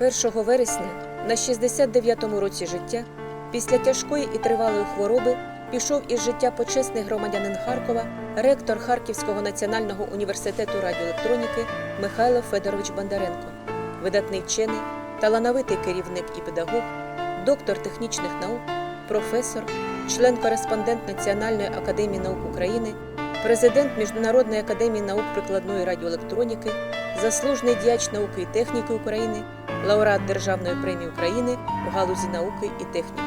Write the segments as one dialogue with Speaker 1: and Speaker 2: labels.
Speaker 1: 1 вересня на 69-му році життя, після тяжкої і тривалої хвороби, пішов із життя почесний громадянин Харкова, ректор Харківського національного університету радіоелектроніки Михайло Федорович Бондаренко, видатний вчений, талановитий керівник і педагог, доктор технічних наук, професор, член-кореспондент Національної академії наук України, президент Міжнародної академії наук прикладної радіоелектроніки, заслужений діяч науки і техніки України, лауреат Державної премії України в галузі науки і техніки.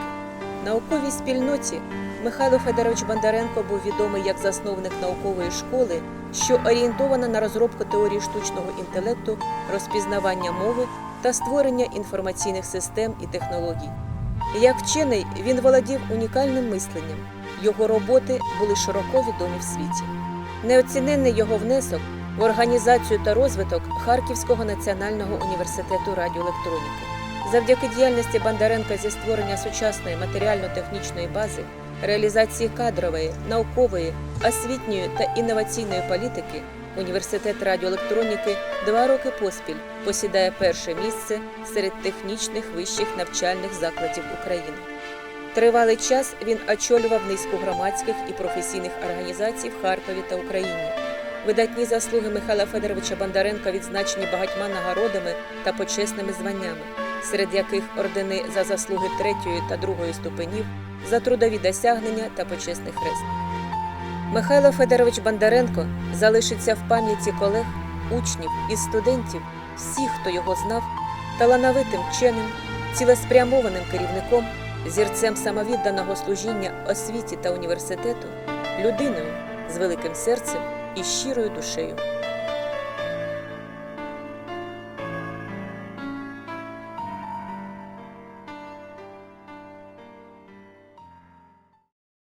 Speaker 1: Науковій спільноті Михайло Федорович Бондаренко був відомий як засновник наукової школи, що орієнтована на розробку теорії штучного інтелекту, розпізнавання мови та створення інформаційних систем і технологій. Як вчений він володів унікальним мисленням. Його роботи були широко відомі в світі. Неоціненний його внесок в організацію та розвиток Харківського національного університету радіоелектроніки. Завдяки діяльності Бондаренка зі створення сучасної матеріально-технічної бази, реалізації кадрової, наукової, освітньої та інноваційної політики, університет радіоелектроніки два роки поспіль посідає перше місце серед технічних вищих навчальних закладів України. Тривалий час він очолював низку громадських і професійних організацій в Харкові та Україні. Видатні заслуги Михайла Федоровича Бондаренка відзначені багатьма нагородами та почесними званнями, серед яких ордени за заслуги третьої та другої ступенів, за трудові досягнення та почесний хрест. Михайло Федорович Бондаренко залишиться в пам'яті колег, учнів і студентів, всіх, хто його знав, талановитим вченим, цілеспрямованим керівником, зірцем самовідданого служіння освіті та університету, людиною з великим серцем і щирою душею.